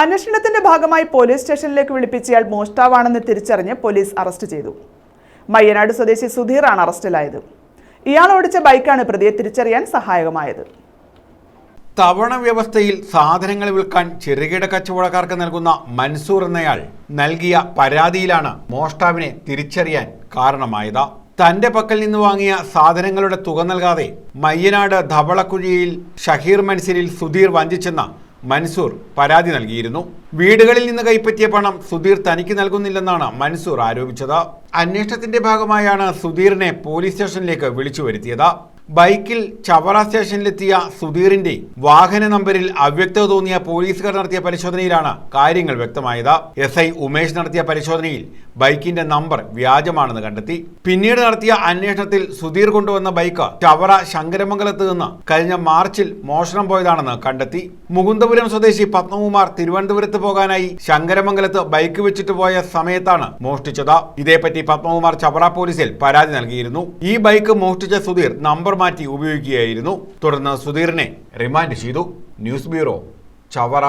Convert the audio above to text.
അന്വേഷണത്തിന്റെ ഭാഗമായി പോലീസ് സ്റ്റേഷനിലേക്ക് വിളിപ്പിച്ചയാൾ മോഷ്ടാവാണെന്ന് തിരിച്ചറിഞ്ഞ് പോലീസ് അറസ്റ്റ് ചെയ്തു. മയ്യനാട് സ്വദേശി സുധീറാണ് അറസ്റ്റിലായത്. ഇയാൾ ഓടിച്ച ബൈക്കാണ് പ്രതിയെ തിരിച്ചറിയാൻ സഹായകമായത്. തവണ വ്യവസ്ഥയിൽ സാധനങ്ങൾ വിൽക്കാൻ ചെറുകിട കച്ചവടക്കാർക്ക് നൽകുന്ന മൻസൂർ എന്നയാൾ നൽകിയ പരാതിയിലാണ് മോഷ്ടാവിനെ തിരിച്ചറിയാൻ കാരണമായത്. തന്റെ പക്കൽ നിന്ന് വാങ്ങിയ സാധനങ്ങളുടെ തുക നൽകാതെ മയ്യനാട് ധവളക്കുഴിയിൽ ഷഹീർ മൻസിലിൽ സുധീർ വഞ്ചിച്ചെന്ന മൻസൂർ പരാതി നൽകിയിരുന്നു. വീടുകളിൽ നിന്ന് കൈപ്പറ്റിയ പണം സുധീർ തനിക്ക് നൽകുന്നില്ലെന്നാണ് മൻസൂർ ആരോപിച്ചത്. അന്വേഷണത്തിന്റെ ഭാഗമായാണ് സുധീറിനെ പോലീസ് സ്റ്റേഷനിലേക്ക് വിളിച്ചു വരുത്തിയത്. ബൈക്കിൽ ചവറ സ്റ്റേഷനിലെത്തിയ സുധീറിന്റെ വാഹന നമ്പരിൽ അവ്യക്തത തോന്നിയ പോലീസുകാർ നടത്തിയ പരിശോധനയിലാണ് കാര്യങ്ങൾ വ്യക്തമായത്. എസ് ഐ ഉമേഷ് നടത്തിയ പരിശോധനയിൽ ബൈക്കിന്റെ നമ്പർ വ്യാജമാണെന്ന് കണ്ടെത്തി. പിന്നീട് നടത്തിയ അന്വേഷണത്തിൽ സുധീർ കൊണ്ടുവന്ന ബൈക്ക് ചവറ ശങ്കരമംഗലത്ത് നിന്ന് കഴിഞ്ഞ മാർച്ചിൽ മോഷണം പോയതാണെന്ന് കണ്ടെത്തി. മുകുന്ദപുരം സ്വദേശി പത്മകുമാർ തിരുവനന്തപുരത്ത് പോകാനായി ശങ്കരമംഗലത്ത് ബൈക്ക് വെച്ചിട്ട് പോയ സമയത്താണ് മോഷ്ടിച്ചത്. ഇതേപ്പറ്റി പത്മകുമാർ ചവറ പോലീസിൽ പരാതി നൽകിയിരുന്നു. ഈ ബൈക്ക് മോഷ്ടിച്ച സുധീർ നമ്പർ മാറ്റി ഉപയോഗിക്കുകയായിരുന്നു. തുടർന്ന് സുധീറിനെ റിമാൻഡ് ചെയ്തു. News bureau Chavara.